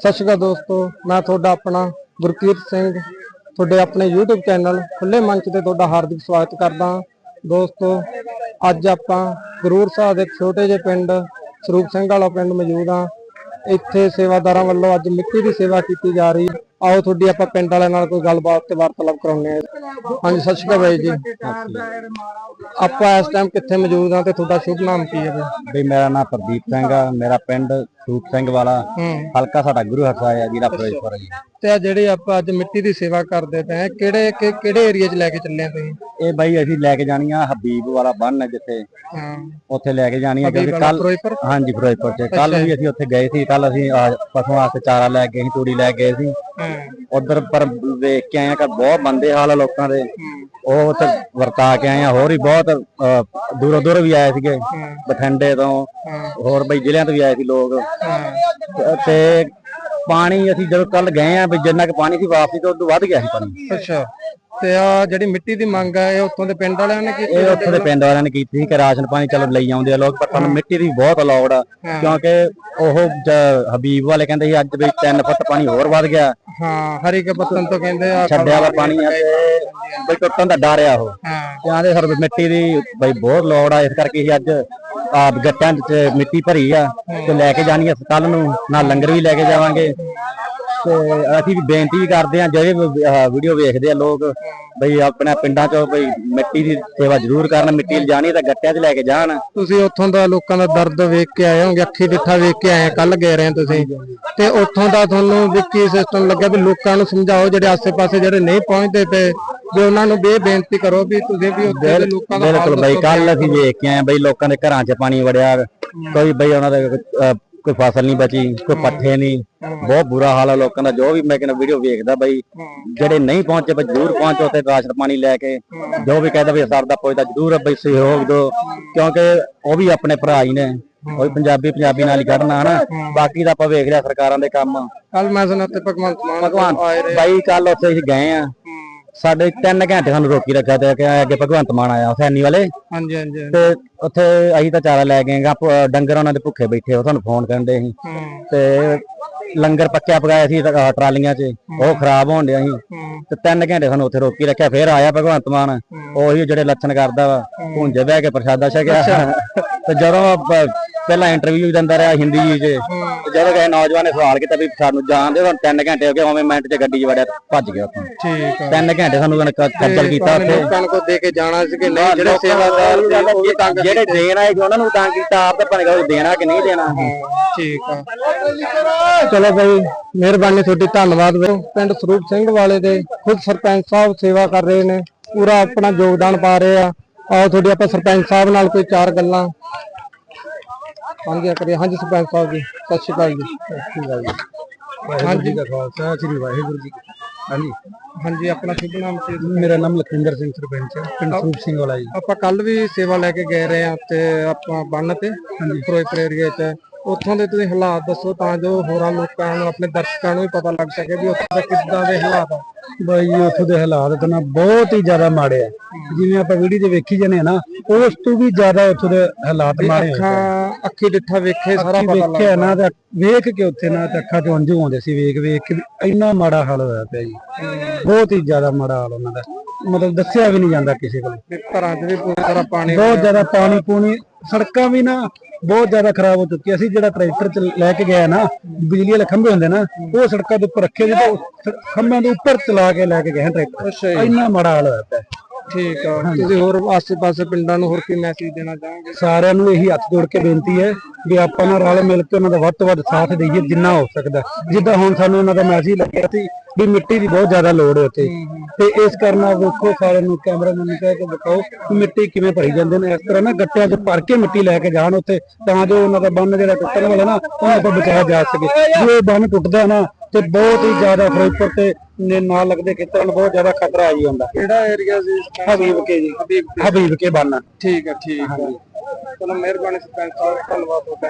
ਸਤਿ ਸ਼੍ਰੀ ਅਕਾਲ ਦੋਸਤੋ, ਮੈਂ ਤੁਹਾਡਾ ਆਪਣਾ ਗੁਰਕੀਰਤ ਸਿੰਘ, ਤੁਹਾਡੇ ਆਪਣੇ YouTube ਚੈਨਲ ਖੁੱਲੇ ਮੰਚ ਤੇ ਤੁਹਾਡਾ ਹਾਰਦਿਕ ਸਵਾਗਤ ਕਰਦਾ ਦੋਸਤੋ, ਅੱਜ ਆਪਾਂ ਗੁਰੂਰ ਸਾਹਿਬ ਦੇ ਛੋਟੇ ਜਿਹੇ ਪਿੰਡ, ਸਰੂਪ ਸਿੰਘ ਵਾਲਾ ਪਿੰਡ ਮੌਜੂਦ ਹਾਂ। ਇੱਥੇ ਸੇਵਾਦਾਰਾਂ ਵੱਲੋਂ ਅੱਜ ਮਿੱਟੀ ਦੀ ਸੇਵਾ ਕੀਤੀ ਜਾ ਰਹੀ ਆਓ ਤੁਹਾਡੀ ਆਪਾਂ ਪਿੰਡ ਵਾਲਿਆਂ ਨਾਲ ਕੋਈ ਗੱਲਬਾਤ ਤੇ ਵਾਰਤਾਲਾਪ ਕਰਾਉਂਦੇ ਆ ਹਾਂਜੀ, ਸਤਿ ਸ਼੍ਰੀ ਅਕਾਲ ਬਾਈ ਜੀ। ਆਪਾਂ ਇਸ ਟਾਈਮ ਕਿੱਥੇ ਮੌਜੂਦ ਹਾਂ ਤੇ ਤੁਹਾਡਾ ਸ਼ੁਭ ਨਾਮ ਕੀ ਹੈ ਬਈ ਬਈ ਮੇਰਾ ਨਾਮ ਪ੍ਰਦੀਪ ਸਿੰਘ ਆ। ਮੇਰਾ ਪਿੰਡ ਸੂਪ ਸਿੰਘ ਵਾਲਾ ਹੂੰ। ਹਲਕਾ ਸਾਡਾ ਗੁਰੂ ਹਰਸਾਏ ਆ ਜ਼ਿਲ੍ਹਾ ਫਿਰੋਜ਼ਪੁਰ ਜੀ। ਤੇ ਆ ਜਿਹੜੇ ਆਪਾਂ ਅੱਜ ਮਿੱਟੀ ਦੀ ਸੇਵਾ ਕਰਦੇ ਪਏ ਹਾਂ ਕਿਹੜੇ ਕਿ- ਕਿਹੜੇ ਏਰੀਆ 'ਚ ਲੈ ਕੇ ਚੱਲੇ ਆ ਤੁਸੀਂ? ਇਹ ਬਾਈ ਅਸੀਂ ਲੈ ਕੇ ਜਾਣੀ ਆ ਹਬੀਬ ਵਾਲਾ ਬੰਨ ਹੈ ਜਿੱਥੇ। ਹਾਂ। ਉੱਥੇ ਲੈ ਕੇ ਜਾਣੀ ਆ ਕਿਉਂਕਿ ਕੱਲ ਫਿਰੋਜ਼ਪੁਰ? ਹਾਂਜੀ ਫਿਰੋਜ਼ਪੁਰ ਚ। ਕੱਲ ਵੀ ਅਸੀਂ ਉੱਥੇ ਗਏ ਸੀ ਕੱਲ ਅਸੀਂ ਆ ਪਸ਼ੂਆਂ ਵਾਸਤੇ ਚਾਰਾ ਲੈ ਕੇ ਅਸੀਂ ਤੂੜੀ ਲੈ ਕੇ ਗਏ ਸੀ। ਹਾਂ। ਉਧਰ ਪਰ ਵੇਖ ਕੇ ਆਏ ਕਿ ਬਹੁਤ ਬੰਦੇ ਹਾਲ ਆ ਲੋਕਾਂ ਦੇ। ਉਹ ਉੱਥੇ ਵਰਤਾ ਕੇ ਆਏ ਆ ਹੋਰ ਵੀ ਬਹੁਤ ਅਹ, ਦੂਰੋਂ ਦੂਰ ਵੀ ਆਏ ਸੀਗੇ ਬਠਿੰਡੇ ਤੋਂ ਹੋਰ ਬਈ ਜ਼ਿਲ੍ਹਿਆਂ ਤੋਂ ਵੀ ਆਏ ਸੀ ਲੋਕ। ਤੇ ਪਾਣੀ ਅਸੀਂ ਜਦੋਂ ਕੱਲ ਗਏ ਆ ਵੀ ਜਿੰਨਾ ਕੁ ਪਾਣੀ ਸੀ ਵਾਪਸੀ ਤੋਂ ਉਦੋਂ ਵੱਧ ਗਿਆ ਸੀ ਪਾਣੀ। ਅੱਛਾ। ਤੇ ਆ ਜਿਹੜੀ ਮਿੱਟੀ ਦੀ ਮੰਗ ਹੈ ਇਹ ਉੱਥੋਂ ਦੇ ਪਿੰਡ ਵਾਲਿਆਂ ਨੇ ਕੀਤੀ ਇਹ ਉੱਥੇ ਦੇ ਪਿੰਡ ਵਾਲਿਆਂ ਨੇ ਕੀਤੀ ਸੀ ਕਿ ਰਾਸ਼ਨ ਪਾਣੀ ਚਲੋ ਲਈ ਆਉਂਦੇ ਆ ਲੋਕ ਪਰ ਸਾਨੂੰ ਮਿੱਟੀ ਦੀ ਬਹੁਤ ਲੋੜ ਆ ਕਿਉਂਕਿ ਉਹ ਜ- ਹਬੀਬ ਵਾਲੇ ਕਹਿੰਦੇ ਸੀ ਅੱਜ ਵੀ 3 ਫੁੱਟ ਪਾਣੀ ਹੋਰ ਵੱਧ ਗਿਆ। ਹਾਂ ਹਰੀ ਕੇ ਪੱਤਨ ਤੋਂ ਕਹਿੰਦੇ ਆ ਛੱਡਿਆ ਵਾ ਪਾਣੀ ਆ ਤੇ ਬਈ ਟੁੱਟਣ ਦਾ ਡਰ ਆ ਉਹ। ਹਾਂ। ਤੇ ਆਂਦੇ ਸਰ ਮਿੱਟੀ ਦੀ ਬਈ ਬਹੁਤ ਲੋੜ ਆ ਇਸ ਕਰਕੇ ਅਸੀਂ ਅੱਜ ਆਪ ਗੱਟਾਂ 'ਚ ਮਿੱਟੀ ਭਰੀ ਆ ਤੇ ਲੈ ਕੇ ਜਾਣੀ ਆ ਕੱਲ ਨੂੰ ਨਾਲ ਲੰਗਰ ਵੀ ਲੈ ਕੇ ਜਾਵਾਂਗੇ। ਤੇ ਅਸੀਂ ਵੀ ਬੇਨਤੀ ਵੀ ਕਰਦੇ ਆ ਜਿਹੜੇ ਵੀਡੀਓ ਵੇਖਦੇ ਆ ਲੋਕ ਬਈ ਆਪਣੇ ਪਿੰਡਾਂ 'ਚ ਬਈ ਮਿੱਟੀ ਦੀ ਸੇਵਾ ਜ਼ਰੂਰ ਕਰਨ ਮਿੱਟੀ ਲਿਜਾਣੀ ਤਾਂ ਗੱਟਿਆਂ 'ਚ ਲੈ ਕੇ ਜਾਣ ਤੁਸੀਂ ਉੱਥੋਂ ਦਾ ਲੋਕਾਂ ਦਾ ਦਰਦ ਵੇਖ ਕੇ ਆਏ ਹੋਗੇ ਅੱਖੀ ਡਿੱਠਾ ਵੇਖ ਕੇ ਆਏ ਕੱਲ ਗਏ ਰਹੇ ਤੁਸੀਂ ਤੇ ਉੱਥੋਂ ਦਾ ਤੁਹਾਨੂੰ ਵੀ ਕੀ ਸਿਸਟਮ ਲੱਗਿਆ ਵੀ ਲੋਕਾਂ ਨੂੰ ਸਮਝਾਓ ਜਿਹੜੇ ਆਸੇ-ਪਾਸੇ ਜਿਹੜੇ ਨਹੀਂ ਪਹੁੰਚਦੇ ਤੇ ਵੀ ਉਹਨਾਂ ਨੂੰ ਵੀ ਬੇਨਤੀ ਕਰੋ ਵੀ ਤੁਸੀਂ ਵੀ ਉੱਥੇ ਦੇ ਲੋਕਾਂ ਦਾ ਬਿਲਕੁਲ ਬਈ। ਕੱਲ ਅਸੀਂ ਵੇਖ ਕੇ ਆਏ ਬਈ ਲੋਕਾਂ ਦੇ ਘਰਾਂ 'ਚ ਪਾਣੀ ਵੜਿਆ ਕੋਈ ਬਈ ਉਹਨਾਂ ਦੇ ਅਹ, ਕੋਈ ਫਸਲ ਨਹੀਂ ਬਚੀ ਕੋਈ ਪੱਠੇ ਨਹੀਂ। ਬਹੁਤ ਬੁਰਾ ਹਾਲ ਆ ਲੋਕਾਂ ਦਾ ਜੋ ਵੀ ਮੈਂ ਕਹਿੰਦਾ ਵੀਡੀਓ ਵੇਖਦਾ ਬਈ ਜਿਹੜੇ ਨਹੀਂ ਪਹੁੰਚੇ ਬਈ ਜ਼ਰੂਰ ਪਹੁੰਚੋ ਤੇ ਰਾਸ਼ਨ ਪਾਣੀ ਲੈ ਕੇ। ਜੋ ਵੀ ਕਹਿੰਦਾ ਵੀ ਸਰਦਾ ਪੁੱਛਦਾ ਜ਼ਰੂਰ ਬਈ ਸਹਿਯੋਗ ਦਿਓ। ਕਿਉਂਕਿ ਉਹ ਵੀ ਆਪਣੇ ਭਰਾ ਹੀ ਨੇ। ਉਹ ਪੰਜਾਬੀ ਪੰਜਾਬੀ ਨਾਲ ਹੀ ਕੱਢਣਾ ਹਨਾ। ਬਾਕੀ ਤਾਂ ਆਪਾਂ ਵੇਖ ਲਿਆ ਸਰਕਾਰਾਂ ਦੇ ਕੰਮ। ਕੱਲ ਮੈਂ ਸੁਣਿਆ ਤੇ ਭਗਵੰਤ ਮਾਨ ਭਗਵਾਨ ਬਾਈ ਕੱਲ ਉੱਥੇ ਅਸੀਂ ਗਏ ਆ। ਸਾਡੇ 3 ਘੰਟੇ ਸਾਨੂੰ ਰੋਕੀ ਰੱਖਿਆ ਤੇ ਕਿ ਅੱਗੇ ਭਗਵੰਤ ਮਾਨ ਆਇਆ ਸੈਨੀ ਵਾਲੇ। ਹਾਂਜੀ ਹਾਂਜੀ। ਤੇ ਉੱਥੇ ਅਸੀਂ ਤਾਂ ਚਾਰਾ ਲੈ ਗਏ ਗਾ ਡੰਗਰ ਉਹਨਾਂ ਦੇ ਭੁੱਖੇ ਬੈਠੇ ਉਹ ਤੁਹਾਨੂੰ ਫੋਨ ਕਰਨ ਦੇ ਸੀ। ਤੇ ਲੰਗਰ ਪੱਕਿਆ ਪਕਾਇਆ ਸੀ ਟਰਾਲੀਆਂ 'ਚ ਉਹ ਖਰਾਬ ਹੋਣ ਡਿਆ ਸੀ। ਤੇ ਤਿੰਨ ਘੰਟੇ ਸਾਨੂੰ ਉੱਥੇ ਰੋਕੀ ਰੱਖਿਆ ਫੇਰ ਆਇਆ ਭਗਵੰਤ ਮਾਨ ਉਹੀ ਜਿਹੜੇ ਲੱਛਣ ਕਰਦਾ ਵਾ ਭੁੰਜੇ ਬਹਿ ਕੇ ਪ੍ਰਸ਼ਾਦਾ ਛਕਿਆ। ਤੇ ਜਦੋਂ ਪਹਿਲਾਂ ਇੰਟਰਵਿਊ ਦਿੰਦਾ ਰਿਹਾ ਹਿੰਦੀ 'ਚ। ਤੇ ਜਦੋਂ ਗਏ ਨੌਜਵਾਨ ਨੇ ਸਵਾਲ ਕੀਤਾ ਵੀ ਸਾਨੂੰ ਜਾਣ ਦੇ ਹੁਣ ਤਿੰਨ ਘੰਟੇ ਹੋ ਗਏ ਉਵੇਂ ਮਿੰਟ 'ਚ ਗੱਡੀ 'ਚ ਵੜਿਆ ਭੱਜ ਗਿਆ ਉੱਥੋਂ। ਠੀਕ ਆ। ਤਿੰਨ ਘੰਟੇ ਸਾਨੂੰ ਉਹਨਾਂ ਨੇ ਕ- ਖੱਜਲ ਕੀਤਾ ਉੱਥੇ। ਲੋਕਾਂ ਨੂੰ ਕੋ ਦੇ ਕੇ ਜਾਣਾ ਸੀ ਕਿ ਨਹੀਂ ਜਿਹੜੇ ਸੇਵਾਦਾਰ ਉਹ ਵੀ ਤੰਗ ਜਿਹੜੇ ਦੇਣ ਆਏ ਸੀ ਉਹਨਾਂ ਨੂੰ ਤਾਂ ਕੀਤਾ ਆਪ ਤਾਂ ਭਾਵੇਂ ਕਹੋ ਦੇਣਾ ਕਿ ਨਹੀਂ ਦੇਣਾ। ਠੀਕ ਆ। ਚਲੋ ਭਾਈ ਮਿਹਰਬਾਨੀ ਤੁਹਾਡੀ ਧੰਨਵਾਦ ਪਿੰਡ ਸਰੂਪ ਸਿੰਘ ਵਾਲੇ ਦੇ ਖੁਦ ਸਰਪੰਚ ਸਾਹਿਬ ਸੇਵਾ ਕਰ ਰਹੇ ਨੇ ਪੂਰਾ ਆਪਣਾ ਯੋਗਦਾਨ ਪਾ ਰਹੇ ਆ। ਆਓ ਤੁਹਾਡੀ ਆਪਾਂ ਸਰਪੰਚ ਸਾਹਿਬ ਨਾਲ ਕੋਈ ਚਾਰ ਗੱਲਾਂ ਸਾਂਝੀਆਂ ਕਰੀਏ ਹਾਂਜੀ ਸਰਪੰਚ ਸਾਹਿਬ ਜੀ ਸਤਿ ਸ਼੍ਰੀ ਅਕਾਲ ਜੀ। ਸਤਿ ਸ਼੍ਰੀ ਅਕਾਲ ਜੀ। ਹਾਂਜੀ ਦਾ ਖਾਲਸਾ ਸ੍ਰੀ ਵਾਹਿਗੁਰੂ ਜੀ ਹਾਂਜੀ। ਹਾਂਜੀ ਆਪਣਾ ਸ਼ੁਭ ਨਾਮ ਹੈ? ਮੇਰਾ ਨਾਮ ਲਖਿੰਦਰ ਸਿੰਘ ਸਰਪੰਚ ਹੈ ਪਿੰਡ ਸਰੂਪ ਸਿੰਘ ਵਾਲਾ ਜੀ। ਆਪਾਂ ਕੱਲ ਵੀ ਸੇਵਾ ਲੈ ਕੇ ਗਏ ਰਹੇ ਆ ਤੇ ਆਪਾਂ ਬੰਨ ਤੇ ਫਿਰੋਜ਼ਪੁਰ ਏਰੀਆ ਚ। ਉੱਥੋਂ ਦੇ ਤੁਸੀਂ ਹਾਲਾਤ ਦੱਸੋ ਤਾਂ ਜੋ ਹੋਰਾਂ ਲੋਕਾਂ ਨੂੰ ਆਪਣੇ ਦਰਸ਼ਕਾਂ ਨੂੰ ਵੀ ਪਤਾ ਲੱਗ ਸਕੇ ਵੀ ਉੱਥੇ ਦੇ ਕਿੱਦਾਂ ਦੇ ਹਾਲਾਤ ਆ। ਬਾਈ ਜੀ ਉੱਥੋਂ ਦੇ ਹਾਲਾਤ ਤਾਂ ਨਾ ਬਹੁਤ ਹੀ ਜ਼ਿਆਦਾ ਮਾੜੇ ਆ। ਜਿਵੇਂ ਆਪਾਂ ਵੀਡੀਓ 'ਚ ਵੇਖੀ ਜਾਂਦੇ ਆ ਨਾ ਉਸ ਤੋਂ ਵੀ ਜ਼ਿਆਦਾ ਉੱਥੋਂ ਦੇ ਹਾਲਾਤ ਮਾੜੇ ਆ। ਅੱਖਾਂ ਅੱਖੀ ਡਿੱਠਾ ਵੇਖੇ ਸਾਰਾ ਪਤਾ ਵੇਖਿਆ ਨਾ ਤੇ ਵੇਖ ਕੇ ਉੱਥੇ ਨਾ ਤੇ ਅੱਖਾਂ 'ਚ ਆਉਂਦੇ ਸੀ ਵੇਖ ਵੇਖ ਕੇ ਇੰਨਾ ਮਾੜਾ ਹਾਲ ਹੋਇਆ ਪਿਆ ਜੀ। ਬਹੁਤ ਹੀ ਜ਼ਿਆਦਾ ਮਾੜਾ ਹਾਲ ਉਹਨਾਂ ਦਾ। ਮਤਲਬ ਦੱਸਿਆ ਵੀ ਨਹੀਂ ਜਾਂਦਾ ਕਿਸੇ ਕੋਲ। ਘਰਾਂ 'ਚ ਵੀ ਪੂਰੀ ਤਰ੍ਹਾਂ ਪਾਣੀ ਬਹੁਤ ਜ਼ਿਆਦਾ ਪਾਣੀ ਪੂਣੀ ਸੜਕਾਂ ਵੀ ਨਾ ਬਹੁਤ ਜ਼ਿਆਦਾ ਖਰਾਬ ਹੋ ਚੁੱਕੀਆਂ ਸੀ ਜਿਹੜਾ ਟਰੈਕਟਰ ਚ ਲੈ ਕੇ ਗਿਆ ਨਾ ਬਿਜਲੀ ਵਾਲੇ ਖੰਭੇ ਹੁੰਦੇ ਨਾ ਉਹ ਸੜਕਾਂ ਦੇ ਉੱਪਰ ਰੱਖੇ ਉਹ ਖੰਭਿਆਂ ਦੇ ਉੱਪਰ ਚਲਾ ਕੇ ਲੈ ਕੇ ਗਏ ਟਰੈਕਟਰ। ਅੱਛਾ ਇੰਨਾ ਮਾੜਾ ਹਾਲ ਹੋਇਆ ਪਿਆ। ਠੀਕ ਆ ਤੁਸੀਂ ਹੋਰ ਆਸ-ਪਾਸੇ ਪਿੰਡਾਂ ਨੂੰ ਹੋਰ ਕੀ ਮੈਸੇਜ ਦੇਣਾ ਚਾਹੋਗੇ? ਸਾਰਿਆਂ ਨੂੰ ਇਹੀ ਹੱਥ ਜੋੜ ਕੇ ਬੇਨਤੀ ਹੈ ਵੀ ਆਪਾਂ ਨਾਲ ਰਲ ਮਿਲ ਕੇ ਉਹਨਾਂ ਦਾ ਵੱਧ ਤੋਂ ਵੱਧ ਸਾਥ ਦਈਏ ਜਿੰਨਾ ਹੋ ਸਕਦਾ। ਜਿੱਦਾਂ ਹੁਣ ਸਾਨੂੰ ਉਹਨਾਂ ਦਾ ਮੈਸੇਜ ਲੱਗਿਆ ਸੀ ਵੀ ਮਿੱਟੀ ਦੀ ਬਹੁਤ ਜ਼ਿਆਦਾ ਲੋੜ ਹੈ ਉੱਥੇ। ਤੇ ਇਸ ਕਾਰਨ ਆ ਵੇਖੋ ਸਾਰਿਆਂ ਨੂੰ ਕੈਮਰਾਮੈਨ ਨੂੰ ਕਹਿ ਕੇ ਦਿਖਾਓ ਕਿ ਮਿੱਟੀ ਕਿਵੇਂ ਭਰੀ ਜਾਂਦੇ ਨੇ। ਇਸ ਤਰ੍ਹਾਂ ਨਾ ਗੱਟਿਆਂ 'ਚ ਭਰ ਕੇ ਮਿੱਟੀ ਲੈ ਕੇ ਜਾਣ ਉੱਥੇ ਤਾਂ ਜੋ ਉਹਨਾਂ ਦਾ ਬੰਨ ਜਿਹੜਾ ਟੁੱਟਣ ਵਾਲਾ ਨਾ ਉਹਨਾਂ ਤੋਂ ਬਚਾਇਆ ਜਾ ਸਕੇ। ਜੇ ਇਹ ਬੰਨ ਟੁੱਟਦਾ ਨਾ ਤੇ ਬਹੁਤ ਹੀ ਜ਼ਿਆਦਾ ਫਿਰੋਜ਼ਪੁਰ ਤੇ ਨੇ ਨਾਲ ਲੱਗਦੇ ਖੇਤਰਾਂ ਨੂੰ ਬਹੁਤ ਜ਼ਿਆਦਾ ਖਤਰਾ ਆ ਜੀ ਹੁੰਦਾ। ਕਿਹੜਾ ਏਰੀਆ ਸੀ ਹਬੀਬ ਕੇ ਜੀ। ਹਬੀਬ ਕੇ। ਬੰਨ। ਠੀਕ ਆ ਠੀਕ ਆ ਚਲੋ ਮਿਹਰਬਾਨੀ ਸਰਪੰਚ ਸਾਹਿਬ ਧੰਨਵਾਦ ਤੁਹਾਡਾ।